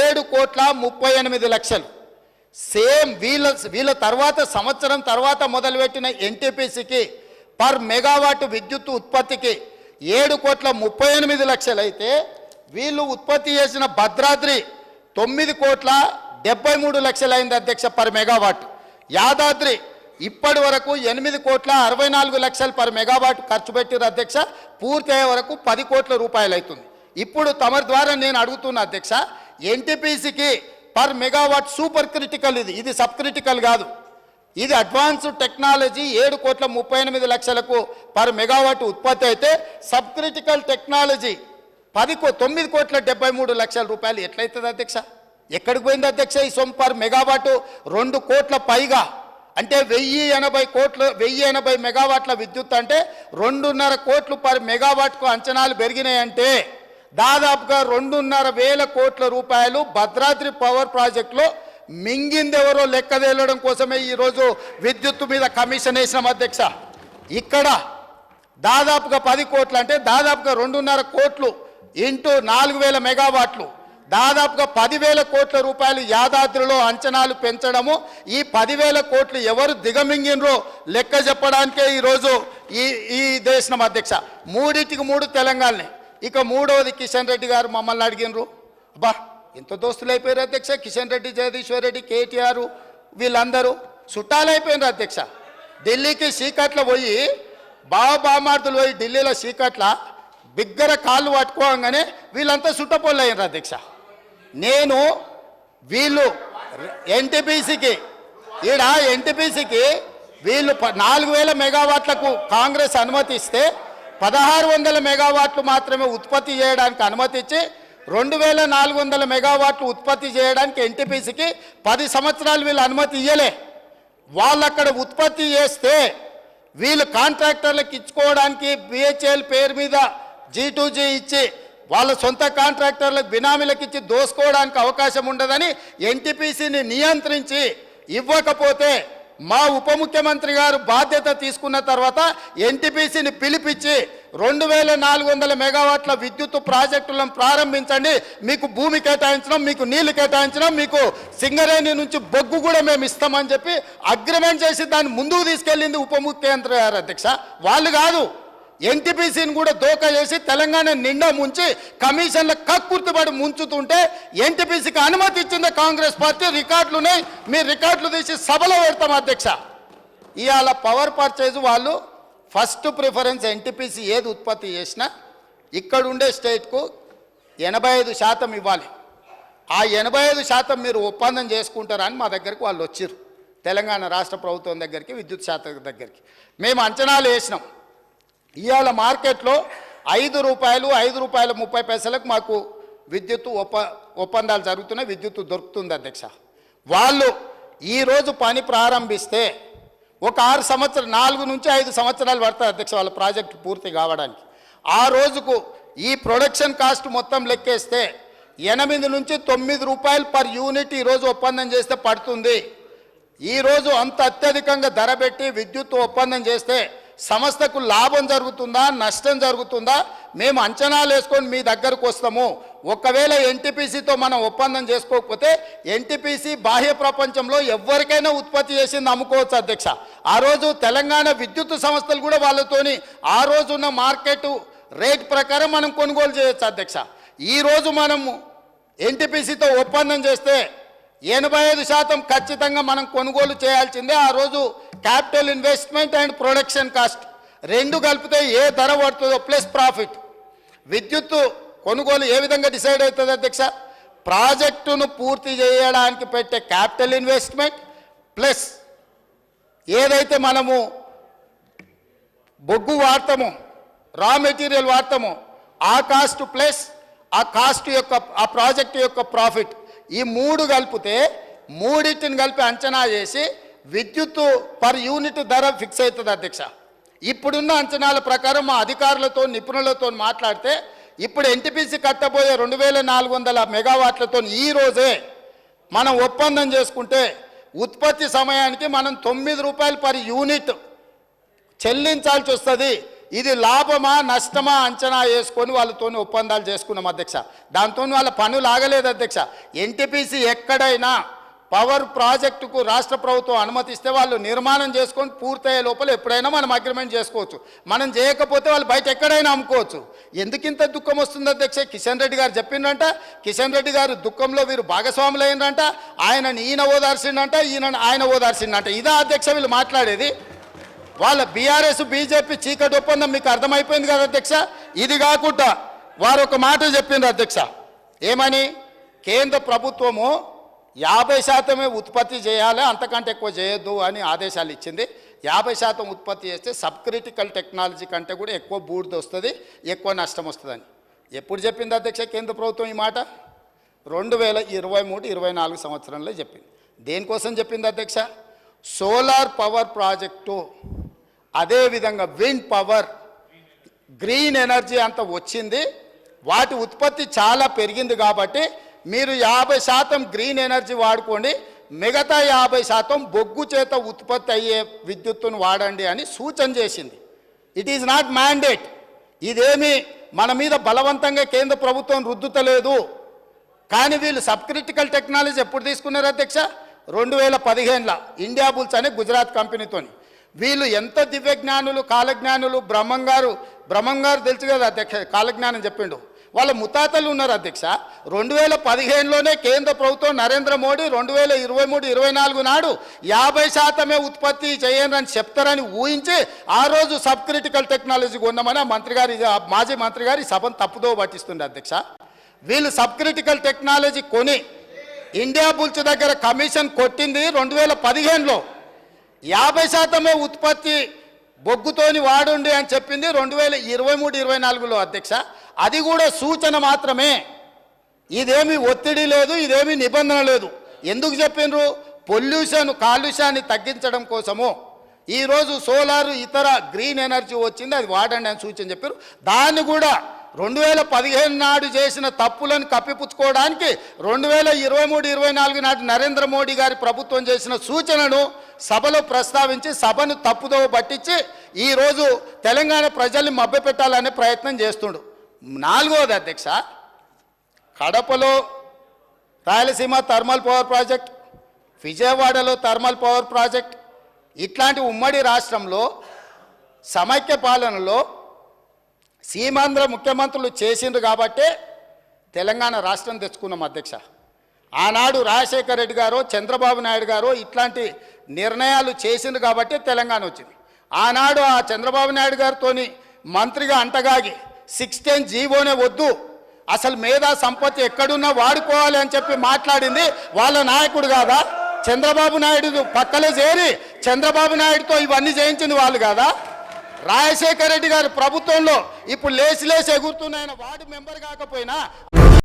ఏడు కోట్ల ముప్పై ఎనిమిది లక్షలు. సేమ్ వీళ్ళ వీళ్ళ తర్వాత సంవత్సరం తర్వాత మొదలుపెట్టిన ఎన్టీపీసీకి పర్ మెగావాట్ విద్యుత్ ఉత్పత్తికి ఏడు కోట్ల ముప్పై ఎనిమిది లక్షలు అయితే వీళ్ళు ఉత్పత్తి చేసిన భద్రాద్రి తొమ్మిది కోట్ల డెబ్బై మూడు లక్షలైంది అధ్యక్ష పర్ మెగావాట్. యాదాద్రి ఇప్పటి వరకు ఎనిమిది కోట్ల అరవై నాలుగు లక్షలు పర్ మెగావాట్ ఖర్చు పెట్టిన అధ్యక్ష పూర్తి అయ్యే వరకు పది కోట్ల రూపాయలు అవుతుంది ఇప్పుడు తమరి ద్వారా నేను అడుగుతున్న అధ్యక్ష ఎన్టీపీసీకి పర్ మెగావాట్ సూపర్ క్రిటికల్ ఇది. ఇది సబ్ క్రిటికల్ కాదు. ఇది అడ్వాన్స్డ్ టెక్నాలజీ ఏడు కోట్ల ముప్పై ఎనిమిది లక్షలకు పర్ మెగావాట్ ఉత్పత్తి అయితే సబ్ క్రిటికల్ టెక్నాలజీ పది కో తొమ్మిది కోట్ల డెబ్బై మూడు లక్షల రూపాయలు. ఎట్లయితుంది అధ్యక్ష? ఎక్కడికి పోయింది అధ్యక్ష ఈ సొమ్ము పర్ మెగావాట్? రెండు కోట్ల పైగా. అంటే వెయ్యి ఎనభై కోట్లు వెయ్యి ఎనభై మెగావాట్ల విద్యుత్ అంటే రెండున్నర కోట్లు పర్ మెగావాట్కు అంచనాలు పెరిగినాయంటే దాదాపుగా రెండున్నర వేల కోట్ల రూపాయలు భద్రాద్రి పవర్ ప్రాజెక్టులో మింగిందెవరో లెక్క తేలడం కోసమే ఈరోజు విద్యుత్తు మీద కమిషన్ వేసినాం అధ్యక్ష. ఇక్కడ దాదాపుగా పది కోట్లు అంటే దాదాపుగా రెండున్నర కోట్లు ఇంటూ నాలుగు వేల మెగావాట్లు. దాదాపుగా పదివేల కోట్ల రూపాయలు యాదాద్రిలో అంచనాలు పెంచడము ఈ పదివేల కోట్లు ఎవరు దిగమింగినరో లెక్క చెప్పడానికే ఈరోజు ఈ ఈ దేశం అధ్యక్ష. మూడింటికి మూడు తెలంగాణనే ఇక మూడవది కిషన్ రెడ్డి గారు మమ్మల్ని అడిగినరు. అబ్బా ఎంత దోస్తులు అయిపోయారు అధ్యక్ష కిషన్ రెడ్డి జగదీశ్వర్ రెడ్డి కేటీఆర్ వీళ్ళందరూ చుట్టాలైపోయినారు అధ్యక్ష. ఢిల్లీకి సీకట్ల పోయి బావ బామార్దులు పోయి ఢిల్లీలో సీకట్ల బిగ్గర కాళ్ళు పట్టుకోగానే వీళ్ళంతా చుట్టపోళ్ళు అయినారు అధ్యక్ష. నేను వీళ్ళు ఎన్టీపీసీకి ఈడ ఎన్టీపీసీకి వీళ్ళు ప- నాలుగు వేల మెగావాట్లకు కాంగ్రెస్ అనుమతిస్తే పదహారు వందల మెగావాట్లు మాత్రమే ఉత్పత్తి చేయడానికి అనుమతి ఇచ్చి రెండు వేల నాలుగు వందల మెగావాట్లు ఉత్పత్తి చేయడానికి ఎన్టీపీసీకి పది సంవత్సరాలు వీళ్ళు అనుమతి ఇయ్యలే. వాళ్ళు అక్కడ ఉత్పత్తి చేస్తే వీళ్ళు కాంట్రాక్టర్లకు ఇచ్చుకోవడానికి బిహెచ్ఎల్ పేరు మీద జీ టు జీ ఇచ్చి వాళ్ళ సొంత కాంట్రాక్టర్లకు బినామీలకు ఇచ్చి దోసుకోవడానికి అవకాశం ఉండదని ఎన్టీపీసీని నియంత్రించి ఇవ్వకపోతే మా ఉప ముఖ్యమంత్రి గారు బాధ్యత తీసుకున్న తర్వాత ఎన్టీపీసీని పిలిపించి రెండు వేల నాలుగు వందల మెగావాట్ల విద్యుత్ ప్రాజెక్టులను ప్రారంభించండి. మీకు భూమి కేటాయించడం మీకు నీళ్ళు కేటాయించడం మీకు సింగరేణి నుంచి బొగ్గు కూడా మేము ఇస్తామని చెప్పి అగ్రిమెంట్ చేసి దాన్ని ముందుకు తీసుకెళ్ళింది ఉప ముఖ్యమంత్రి గారు అధ్యక్ష. వాళ్ళు కాదు. ఎన్టీపీసీని కూడా దోకా చేసి తెలంగాణ నిండా ముంచి కమిషన్ల కక్కుర్తిపడి ముంచుతుంటే ఎన్టీపీసీకి అనుమతి ఇచ్చింది కాంగ్రెస్ పార్టీ. రికార్డులు ఉన్నాయి. మీ రికార్డులు తీసి సభలో పెడతాం అధ్యక్ష. ఇవాళ పవర్ పర్చేజ్ వాళ్ళు ఫస్ట్ ప్రిఫరెన్స్ ఎన్టీపీసీ ఏది ఉత్పత్తి చేసినా ఇక్కడ ఉండే స్టేట్కు ఎనభై ఐదు శాతం ఇవ్వాలి. ఆ ఎనభై ఐదు శాతం మీరు ఒప్పందం చేసుకుంటారని మా దగ్గరికి వాళ్ళు వచ్చిర్రు. తెలంగాణ రాష్ట్ర ప్రభుత్వం దగ్గరికి విద్యుత్ శాఖ దగ్గరికి. మేము అంచనాలు వేసినాం. ఇవాళ మార్కెట్లో ఐదు రూపాయలు ఐదు రూపాయల ముప్పై పైసలకు మాకు విద్యుత్ ఒప్ప ఒప్పందాలు జరుగుతున్నాయి విద్యుత్ దొరుకుతుంది అధ్యక్ష. వాళ్ళు ఈరోజు పని ప్రారంభిస్తే ఒక ఆరు సంవత్సరం నాలుగు నుంచి ఐదు సంవత్సరాలు పడుతుంది అధ్యక్ష వాళ్ళ ప్రాజెక్టు పూర్తి కావడానికి. ఆ రోజుకు ఈ ప్రొడక్షన్ కాస్ట్ మొత్తం లెక్కేస్తే ఎనిమిది నుంచి తొమ్మిది రూపాయలు పర్ యూనిట్ ఈరోజు ఒప్పందం చేస్తే పడుతుంది. ఈరోజు అంత అత్యధికంగా ధర పెట్టి విద్యుత్ ఒప్పందం చేస్తే సంస్థకు లాభం జరుగుతుందా నష్టం జరుగుతుందా మేము అంచనాలు వేసుకొని మీ దగ్గరకు వస్తాము. ఒకవేళ ఎన్టీపీసీతో మనం ఒప్పందం చేసుకోకపోతే ఎన్టీపీసీ బాహ్య ప్రపంచంలో ఎవరికైనా ఉత్పత్తి చేసింది అమ్ముకోవచ్చు అధ్యక్ష. ఆ రోజు తెలంగాణ విద్యుత్ సంస్థలు కూడా వాళ్ళతోని ఆ రోజున్న మార్కెట్ రేట్ ప్రకారం మనం కొనుగోలు చేయొచ్చు అధ్యక్ష. ఈ రోజు మనము ఎన్టీపీసీతో ఒప్పందం చేస్తే ఎనభై ఐదు శాతం ఖచ్చితంగా మనం కొనుగోలు చేయాల్సిందే. ఆ రోజు capital investment and production cost రెండు కలిపితే ఏ ధర పడుతుందో ప్లస్ ప్రాఫిట్. విద్యుత్తు కొనుగోలు ఏ విధంగా డిసైడ్ అవుతుంది అధ్యక్ష? ప్రాజెక్టును పూర్తి చేయడానికి పెట్టే క్యాపిటల్ ఇన్వెస్ట్మెంట్ ప్లస్ ఏదైతే మనము బొగ్గు వాడతామో రా మెటీరియల్ వాడతామో ఆ కాస్ట్ ప్లస్ ఆ కాస్ట్ యొక్క ఆ ప్రాజెక్ట్ యొక్క ప్రాఫిట్. ఈ మూడు కలిపితే మూడింటిని కలిపి అంచనా చేసి విద్యుత్తు పర్ యూనిట్ ధర ఫిక్స్ అవుతుంది అధ్యక్ష. ఇప్పుడున్న అంచనాల ప్రకారం మా అధికారులతో నిపుణులతో మాట్లాడితే ఇప్పుడు ఎన్టీపీసీ కట్టబోయే రెండు వేల నాలుగు వందల మెగావాట్లతో ఈ రోజే మనం ఒప్పందం చేసుకుంటే ఉత్పత్తి సమయానికి మనం తొమ్మిది రూపాయలు పర్ యూనిట్ చెల్లించాల్సి వస్తుంది. ఇది లాభమా నష్టమా అంచనా వేసుకొని వాళ్ళతో ఒప్పందాలు చేసుకున్నాం అధ్యక్ష. దాంతో వాళ్ళ పనులు ఆగలేదు అధ్యక్ష. ఎన్టీపీసీ ఎక్కడైనా పవర్ ప్రాజెక్టుకు రాష్ట్ర ప్రభుత్వం అనుమతిస్తే వాళ్ళు నిర్మాణం చేసుకొని పూర్తయ్యే లోపల ఎప్పుడైనా మనం అగ్రిమెంట్ చేసుకోవచ్చు. మనం చేయకపోతే వాళ్ళు బయట ఎక్కడైనా అమ్ముకోవచ్చు. ఎందుకింత దుఃఖం వస్తుంది అధ్యక్ష? కిషన్ రెడ్డి గారు చెప్పిండంట కిషన్ రెడ్డి గారు దుఃఖంలో వీరు భాగస్వాములు అయినంట ఆయనని ఈయన ఓదార్సిండంట ఈయన ఆయన ఓదార్సిండంట ఇదా అధ్యక్ష వీళ్ళు మాట్లాడేది. వాళ్ళ బీఆర్ఎస్ బీజేపీ చీకటి ఒప్పందం మీకు అర్థమైపోయింది కదా అధ్యక్ష? ఇది కాకుండా వారు ఒక మాట చెప్పింది అధ్యక్ష. ఏమని? కేంద్ర ప్రభుత్వము యాభై శాతమే ఉత్పత్తి చేయాలి అంతకంటే ఎక్కువ చేయొద్దు అని ఆదేశాలు ఇచ్చింది. యాభై శాతం ఉత్పత్తి చేస్తే సబ్ క్రిటికల్ టెక్నాలజీ కంటే కూడా ఎక్కువ బూడిద వస్తుంది ఎక్కువ నష్టం వస్తుందని. ఎప్పుడు చెప్పింది అధ్యక్ష కేంద్ర ప్రభుత్వం ఈ మాట? రెండు వేల ఇరవై మూడు ఇరవై నాలుగు సంవత్సరంలో చెప్పింది. దేనికోసం చెప్పింది అధ్యక్ష? సోలార్ పవర్ ప్రాజెక్టు అదేవిధంగా విండ్ పవర్ గ్రీన్ ఎనర్జీ అంత వచ్చింది. వాటి ఉత్పత్తి చాలా పెరిగింది కాబట్టి మీరు యాభై శాతం గ్రీన్ ఎనర్జీ వాడుకోండి. మిగతా యాభై శాతం బొగ్గు చేత ఉత్పత్తి అయ్యే విద్యుత్తును వాడండి అని సూచన చేసింది. ఇట్ ఈజ్ నాట్ మ్యాండేట్ ఇదేమి మన మీద బలవంతంగా కేంద్ర ప్రభుత్వం రుద్దుతలేదు. కానీ వీళ్ళు సబ్ క్రిటికల్ టెక్నాలజీ ఎప్పుడు తీసుకున్నారు అధ్యక్ష? రెండు వేల పదిహేనులో. ఇండియా బుల్స్ అనే గుజరాత్ కంపెనీతోని. వీళ్ళు ఎంత దివ్యజ్ఞానులు కాలజ్ఞానులు బ్రహ్మంగారు బ్రహ్మంగారు తెలుసు కదా అధ్యక్ష కాలజ్ఞానం చెప్పిండు. వాళ్ళ ముతాతలు ఉన్నారు అధ్యక్ష. రెండు వేల పదిహేనులోనే కేంద్ర ప్రభుత్వం నరేంద్ర మోడీ రెండు వేల ఇరవై మూడు ఇరవై నాలుగు నాడు యాభై శాతమే ఉత్పత్తి చేయండి అని చెప్తారని ఊహించి ఆ రోజు సబ్ క్రిటికల్ టెక్నాలజీ కొన్నామని మంత్రి గారి మాజీ మంత్రి గారి సభను తప్పుదో పట్టిస్తుంది అధ్యక్ష. వీళ్ళు సబ్ క్రిటికల్ టెక్నాలజీ కొని ఇండియా బుల్స్ దగ్గర కమిషన్ కొట్టింది రెండు వేల పదిహేనులో యాభై శాతమే ఉత్పత్తి బొగ్గుతోని వాడుండి అని చెప్పింది రెండు వేల ఇరవై మూడు ఇరవై నాలుగులో అధ్యక్ష. అది కూడా సూచన మాత్రమే. ఇదేమి ఒత్తిడి లేదు ఇదేమి నిబంధన లేదు. ఎందుకు చెప్పిండ్రు పొల్యూషన్ కాలుష్యాన్ని తగ్గించడం కోసము. ఈరోజు సోలార్ ఇతర గ్రీన్ ఎనర్జీ వచ్చింది అది వాడండి అని సూచన చెప్పారు. దాన్ని కూడా రెండు వేల పదిహేను నాడు చేసిన తప్పులను కప్పిపుచ్చుకోవడానికి రెండు వేల ఇరవై మూడు ఇరవై నాలుగు నాటి నరేంద్ర మోడీ గారి ప్రభుత్వం చేసిన సూచనను సభలో ప్రస్తావించి సభను తప్పుదోవ పట్టించి ఈరోజు తెలంగాణ ప్రజల్ని మభ్యపెట్టాలనే ప్రయత్నం చేస్తుండు. నాలుగవది అధ్యక్ష కడపలో రాయలసీమ థర్మల్ పవర్ ప్రాజెక్ట్ విజయవాడలో థర్మల్ పవర్ ప్రాజెక్ట్ ఇట్లాంటి ఉమ్మడి రాష్ట్రంలో సమైక్య పాలనలో సీమాంధ్ర ముఖ్యమంత్రులు చేసిండ్రు కాబట్టే తెలంగాణ రాష్ట్రం తెచ్చుకున్నాం అధ్యక్ష. ఆనాడు రాజశేఖర రెడ్డి గారు చంద్రబాబు నాయుడు గారు ఇట్లాంటి నిర్ణయాలు చేసిండ్రు కాబట్టే తెలంగాణ వచ్చింది. ఆనాడు ఆ చంద్రబాబు నాయుడు గారితోని మంత్రిగా అంటగాగి సిక్స్టీన్ జీవోనే వద్దు. అసలు మేధా సంపత్తి ఎక్కడున్నా వాడుకోవాలి అని చెప్పి మాట్లాడింది వాళ్ళ నాయకుడు కాదా? చంద్రబాబు నాయుడు పక్కలే చేరి చంద్రబాబు నాయుడుతో ఇవన్నీ చేయించింది వాళ్ళు కాదా? రాజశేఖర రెడ్డి గారి ప్రభుత్వంలో ఇప్పుడు లేచి లేచి ఎగురుతున్నాయన వార్డు మెంబర్ కాకపోయినా